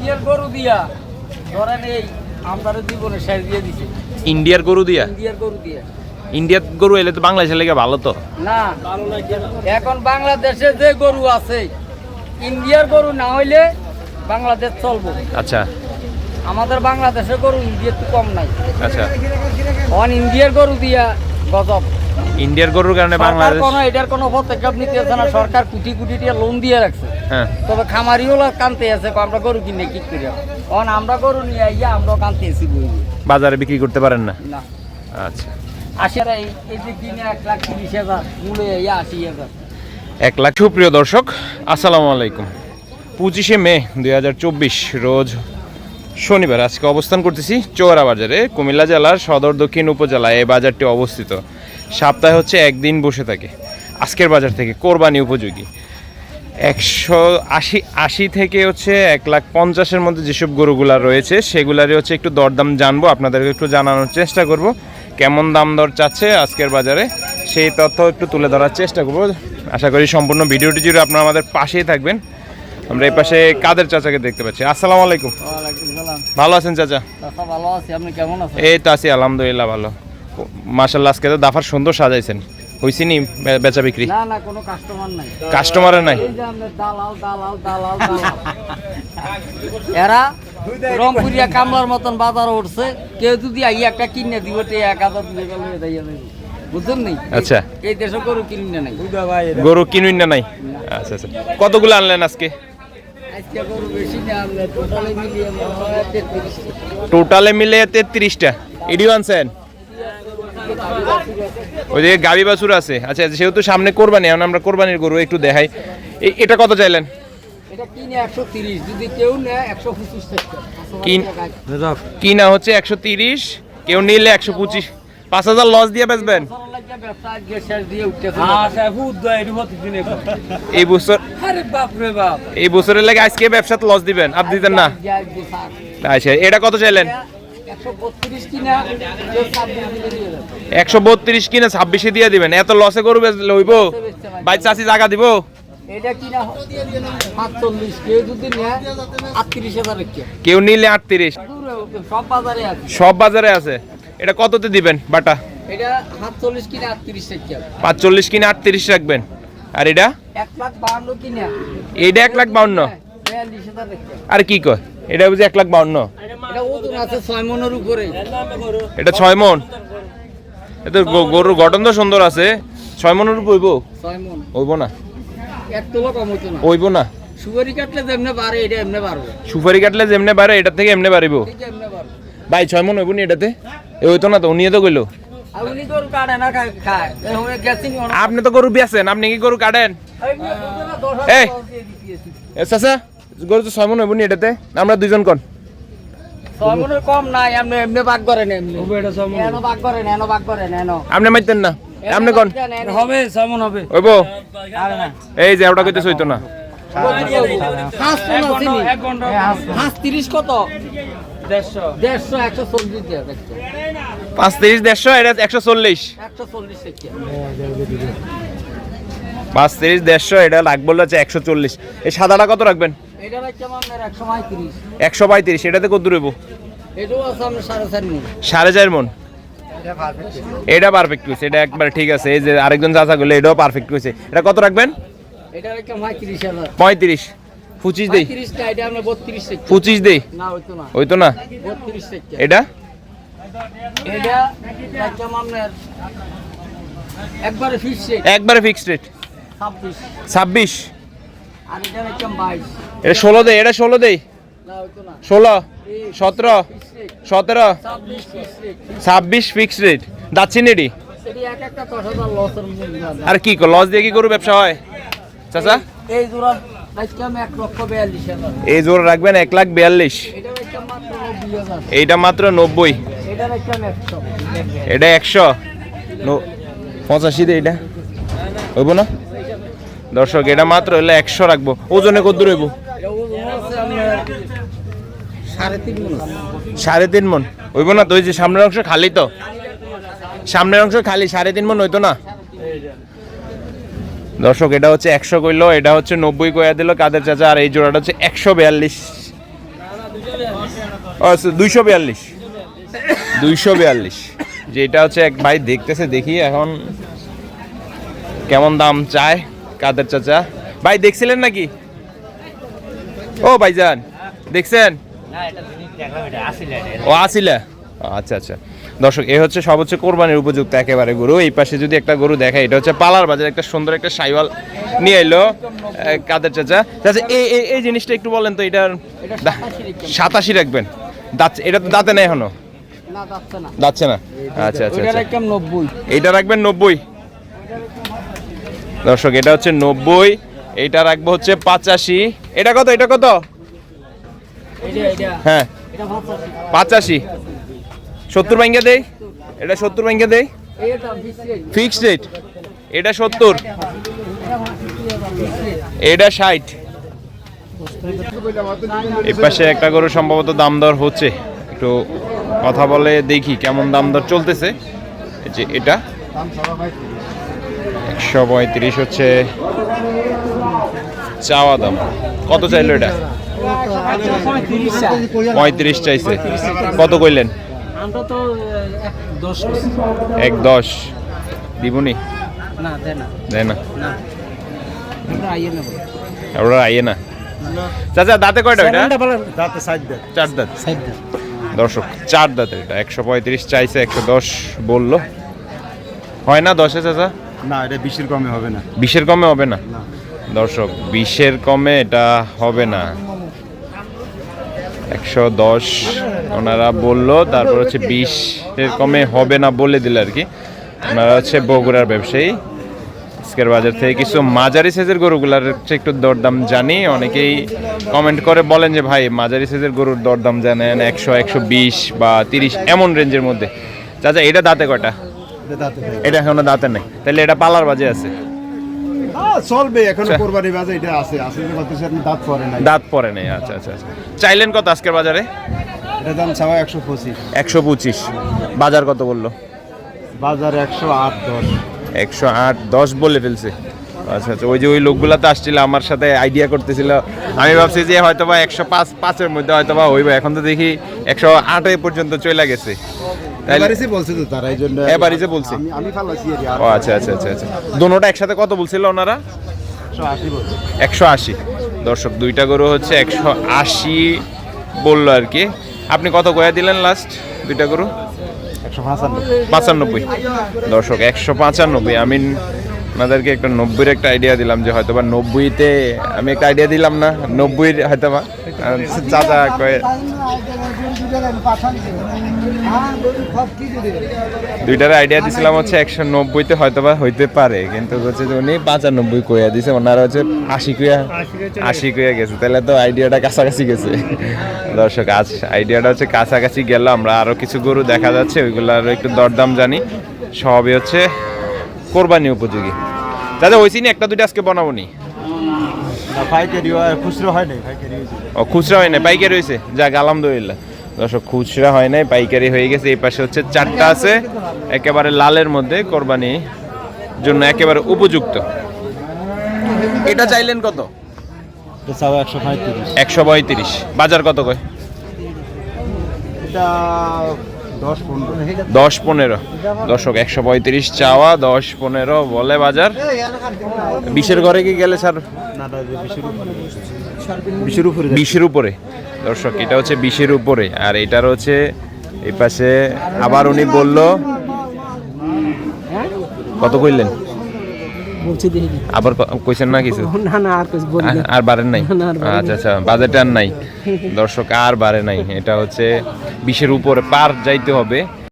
ইন্ডিয়ার গরু দিয়া ধরেন এই আমদারের জীবনে শেষ দিয়ে দিছে। ইন্ডিয়ার গরু দিয়া? ইন্ডিয়ার গরু দিয়া। ইন্ডিয়ার গরু এলে তো বাংলাদেশের লেগে ভালো তো। না এখন বাংলাদেশে যে গরু আছে ইন্ডিয়ার গরু না হইলে বাংলাদেশ চলবো। আচ্ছা। আমাদের বাংলাদেশের গরু ইন্ডিয়ার তো কম নাই। আচ্ছা। অন ইন্ডিয়ার গরু দিয়া গজব। ইন্ডিয়ার গরুর কারণে বাংলাদেশ কোনো এটার কোনো পদক্ষেপ নিতেছে না। সরকার কোটি কোটি টাকা লোন দিয়ে রাখছে। হ্যাঁ। তবে খামারিও কানতে আছে আমরা গরু কিনে কি করি? অন আমরা গরু নিয়ে আইয়া আমরাও কানতে আছি বাজারে বিক্রি করতে পারেন না? না। আচ্ছা। এই যে কিনে এক লাখ তিরিশ হাজার মূলে আশি হাজার। এক লাখ। সুপ্রিয় দর্শক আসসালামু আলাইকুম। পঁচিশে মে দুই হাজার চব্বিশ রোজ শনিবার আজকে অবস্থান করতেছি চৌরা বাজারে কুমিল্লা জেলার সদর দক্ষিণ উপজেলায়। এই বাজারটি অবস্থিত। সপ্তাহে হচ্ছে একদিন বসে থাকে। আজকের বাজার থেকে কোরবানি উপযোগী। একশো আশি আশি থেকে হচ্ছে এক লাখ পঞ্চাশের মধ্যে যেসব গরুগুলা রয়েছে সেগুলারই হচ্ছে একটু দরদাম জানব। আপনাদেরকে একটু জানানোর চেষ্টা করব। কেমন দাম দর চাচ্ছে আজকের বাজারে সেই তথ্য একটু তুলে ধরার চেষ্টা করব। আশা করি সম্পূর্ণ ভিডিওটি জুড়ে আপনারা আমাদের পাশেই থাকবেন। আমরা এই পাশে কাদের চাচাকে দেখতে পাচ্ছি। আসসালামু আলাইকুম। ভালো আছেন চাচা ভালো আছি আপনি কেমন আছেন? এই তো আছি আলহামদুলিল্লাহ ভালো। মাসাল্লাহ আজকে তো দাফার সুন্দর সাজাইছেন। হয়েছি নি বেচা বিক্রি? না না কোনো কাস্টমার নাই। কাস্টমারের নাই? এই যে আপনার দালাল দালাল দালাল দালাল। এরা রংপুরিয়া কামলার মতন বাজার উঠছে। কেউ যদি আই একটা কিনে দিব তে এক হাজার দুই গেলে দাইয়া বুঝছেন নি? আচ্ছা। এই দেশে গরু কিনে নাই। গরু কিনুন না নাই? আচ্ছা আচ্ছা। কতগুলো আনলেন আজকে? আজকে গরু বেশি না আমরা টোটালে মিলিয়ে মিলে তেত্রিশটা। ইডিও আনছেন? ওই যে গাবি বাছুর আছে। আচ্ছা সেহেতু সামনে কোরবানি এখন আমরা কোরবানির গরু একটু দেখাই। এটা কত চাইলেন? কিনে কিন- কিনা হচ্ছে একশো তিরিশ কেউ নিলে একশো পঁচিশ। পাঁচ হাজার লস দিয়ে বেচবেন? উঠতেছে এই বছর আরে বাপ রে বাপ। এই বছরের লাগে আজকে ব্যবসাতে লস দিবেন। আপনি দিতেন না। আচ্ছা এটা কত চাইলেন? একশো বত্রিশ কিনা ছাব্বিশ দিয়ে দিবেন। এত লসে গরু বেচলে হইব চাষি জায়গা দিব? এটা কেউ নিলে আটত্রিশ। সব বাজারে আছে। সব বাজারে আছে। এটা কততে দিবেন বাটা? এটা পাঁচচল্লিশ কিনে আটত্রিশ রাখবেন। আর এটা? এইটা এক লাখ বাউন্ন রেখে। আর কি কয়? এটা বুঝি এক লাখ বাউন্ন এটা ওজন আছে ছয় মনের উপরে। এটা ছয় মন? এটা গরুর গঠন তো সুন্দর আছে। ছয় মনের উপর হইব? ছয় মন। হইব না। এক তোলা কম হইতো না। হইব না। সুপারি কাটলে যেমনে পারে এটা এমনি পারব সুপারি কাটলে যেমনে পারে এটা থেকে এমনি পারিব ভাই ছয় মন হইব নি এটাতে? এ হইতো না তো উনিয়ে তো কইলো। উনি গরু কাটে না খায় খায়। এরকম গেছি আপনি তো গরু বেচেন আপনি কি গরু কাটেন? এই চাচা গরু তো ছয় মন হইব নি এটাতে? আমরা দুইজন কন। ছয় কম নাই এমনি এমনি ভাগ করেন এমনি। এনো ভাগ করেন এনো ভাগ করেন এনো। আপনি মাইতেন না। আপনি কন? হবে ছয় হবে। হইব এই যে ওটা কইতে হইতো না। হাঁস তো না চিনি? হাঁস তিরিশ কত? দেড়শো। দেড়শো একশো চল্লিশ পাঁচ তিরিশ দেড়শো এটা একশো চল্লিশ। একশো চল্লিশ থেকে পাঁচ তিরিশ দেড়শো এটা হচ্ছে একশো চল্লিশ। এই সাদাটা কত রাখবেন? একশো পঁয়ত্রিশ। এটাতে কত আপনার সাড়ে চার মন। এটা পারফেক্ট হয়েছে এটা একবার ঠিক আছে। এই যে আরেকজন চাচা গুলো এটাও পারফেক্ট হয়েছে এটা কত রাখবেন? পঁয়ত্রিশ পঁচিশ দেই। পঁচিশ দেই? না হইতো না। ওই তো না এটা? একবারে ফিক্সড রেট ছাব্বিশ? এটা ষোলো দেই এটা ষোলো দেই। ষোলো সতেরো সতেরো ছাব্বিশ ফিক্সড রেট যাচ্ছি নেডি? এটি আর কি লস দিয়ে কি গরু ব্যবসা হয়? চাচা? এই জোড়া এই জোর রাখবেন এক লাখ বিয়াল্লিশ। এইটা মাত্র নব্বই। এটা একশো। পঁচাশি দে এটা। হইব না? দর্শক, এটা মাত্র হলে একশো রাখব। ওজনে কত আপনার সাড়ে তিন মন। হইব না তো যে সামনের অংশ খালি তো। সামনের অংশ খালি, সাড়ে তিন মন হইতো না? দর্শক, এটা হচ্ছে একশো কইলো, এটা হচ্ছে নব্বই কয়া দিল কাদের চাচা, আর এই জোড়াটা হচ্ছে একশো বিয়াল্লিশ। আচ্ছা দুইশো বিয়াল্লিশ। দুইশো বিয়াল্লিশ। যেটা হচ্ছে এক ভাই দেখতেছে, দেখি এখন কেমন দাম চায়। কাদের চাচা? ভাই দেখছিলেন নাকি? ও ভাইজান দেখছেন? ও আসিলা। আচ্ছা আচ্ছা। দর্শক এ হচ্ছে হচ্ছে কোরবানির উপযুক্ত একেবারে গরু। এই পাশে যদি একটা গরু দেখায় এটা হচ্ছে পালার বাজার একটা সুন্দর একটা সাইওয়াল নিয়ে এলো কাদের চাচা? চাচা এই এই- জিনিসটা একটু বলেন তো এটার সাতাশি রাখবেন। দাঁত এটা তো দাঁতে নেই এখনও? না যাচ্ছে না। আচ্ছা আচ্ছা ওইটার আচ্ছা। রাখবেন নব্বই? দর্শক এটা হচ্ছে নব্বই এটা রাখব হচ্ছে পাঁচাশি। এটা কত? এটা কত? হ্যাঁ। পাঁচাশি। সত্তর ব্যাংকে দেই? এটা সত্তর ব্যাংকে দেই? এটা ফিক্সড রেট এটা সত্তর। এটা ষাট। এই পাশে একটা গরু সম্ভবত দাম দর হচ্ছে। একটু কথা বলে দেখি কেমন দাম দর চলতেছে। যে এটা। একশো পঁয়ত্রিশ হচ্ছে চাওয়া দাম। কত চাইলো এটা? পঁয়ত্রিশ চাইছে। কত কইলেন? এক দশ। দিবনি দেয় না। ওরা আইয়ে না। চাচা, দাঁতে কয়টা ওইটা দাঁতে চার দাঁত। দর্শক, চার দাঁতের এটা। একশো পঁয়ত্রিশ চাইছে, একশো দশ বলল। হয় না দশে, চাচা? না এটা বিশের কমে হবে না। বিশের কমে হবে না। দর্শক বিশের কমে এটা হবে না। একশো দশ ওনারা বলল তারপর হচ্ছে বিশের কমে হবে না বলে দিল আর কি। ওনারা হচ্ছে বগুড়ার ব্যবসায়ী। আজকের বাজার থেকে কিছু মাঝারি সাইজের গরুগুলার হচ্ছে একটু দরদাম জানি। অনেকেই কমেন্ট করে বলেন যে ভাই মাঝারি সাইজের গরুর দরদাম জানেন একশো একশো বিশ বা তিরিশ এমন রেঞ্জের মধ্যে। চাচা এটা দাঁতে কয়টা? এটা এখনও দাঁতে নেই। তাহলে এটা পালার বাজে আছে। চলবে এখনও। কোরবানি বাজে এটা আছে। বলতেছে আপনি দাঁত পরে নাই। দাঁত পরে নেই আচ্ছা আচ্ছা আচ্ছা। চাইলেন কত আজকের বাজারে? এটা দাম ছাওয়া একশো পঁচিশ। একশো পঁচিশ। বাজার কত বলল? বাজার একশো আট দশ। একশো আট দশ বলে ফেলছে। আচ্ছা আচ্ছা ওই যে ওই লোকগুলা তো আসছিল আমার সাথে আইডিয়া করতেছিল। আমি ভাবছি যে হয়তো বা একশো পাঁচ পাঁচের মধ্যে হয়তো বা হইবে। এখন তো দেখি একশো আটে পর্যন্ত চলে গেছে। এবারে বলছে তো তারা বলছে? আমি ফালাইছি ও আচ্ছা আচ্ছা আচ্ছা আচ্ছা। দুটোটা একসাথে কত বলছিল ওনারা? একশো আশি দর্শক দুইটা গরু হচ্ছে একশো আশি বলল আর কি। আপনি কত কয়া দিলেন লাস্ট দুইটা গরু? পাঁচানব্বই। দর্শক একশো পাঁচানব্বই। আমি আপনাদেরকে একটা নব্বইয়ের একটা আইডিয়া দিলাম যে হয়তো বা নব্বইতে আমি একটা আইডিয়া দিলাম না নব্বইয়ের হয়তো বা চাচা কয়ে দুইটার আইডিয়া দিছিলাম হচ্ছে একশো নব্বইতে হয়তো বা হইতে পারে, কিন্তু হচ্ছে যে উনি পাঁচানব্বই কইয়া দিছে ওনারা হচ্ছে আশি কইয়া আশি কইয়া গেছে। তাহলে তো আইডিয়াটা কাছাকাছি গেছে। দর্শক, আজ আইডিয়াটা হচ্ছে কাছাকাছি গেল, আমরা আরও কিছু গরু দেখা যাচ্ছে ওইগুলার একটু দরদাম জানি। সবই হচ্ছে কোরবানি উপযোগী। দাদা, ওই চিনি একটা দুইটা আজকে বানাবো না। পাইকারি খুচরো হয় নাই পাইকারি হয়েছে ও খুচরা হয় নাই পাইকারি হয়েছে যাক আলহামদুলিল্লাহ। দর্শক খুচরা হয় নাই পাইকারি হয়ে গেছে। এই পাশে হচ্ছে চারটা আছে একেবারে লালের মধ্যে কোরবানি জন্য একেবারে উপযুক্ত। এটা চাইলেন কত? একশো পঁয়ত্রিশ। একশো পঁয়ত্রিশ। বাজার কত কয়? এটা দশ পনেরো। দশক দর্শক একশো পঁয়ত্রিশ চাওয়া দশ পনেরো বলে বাজার। বিশের ঘরে কি গেলে স্যার? না না এটা বিশের উপরে। বিশের উপরে বিশের উপরে। দর্শক এটা হচ্ছে বিশের উপরে। আর এটার হচ্ছে এই পাশে আবার উনি বলল কত কইলেন? বলছি দেখি। আবার কোয়েশ্চেন কইছেন না কিছু? না না আর কিছু বলি আর বাড়েন নাই? আচ্ছা আচ্ছা বাজেট আর নাই। দর্শক আর বাড়ে নাই। এটা হচ্ছে বিশের উপরে পার যাইতে হবে।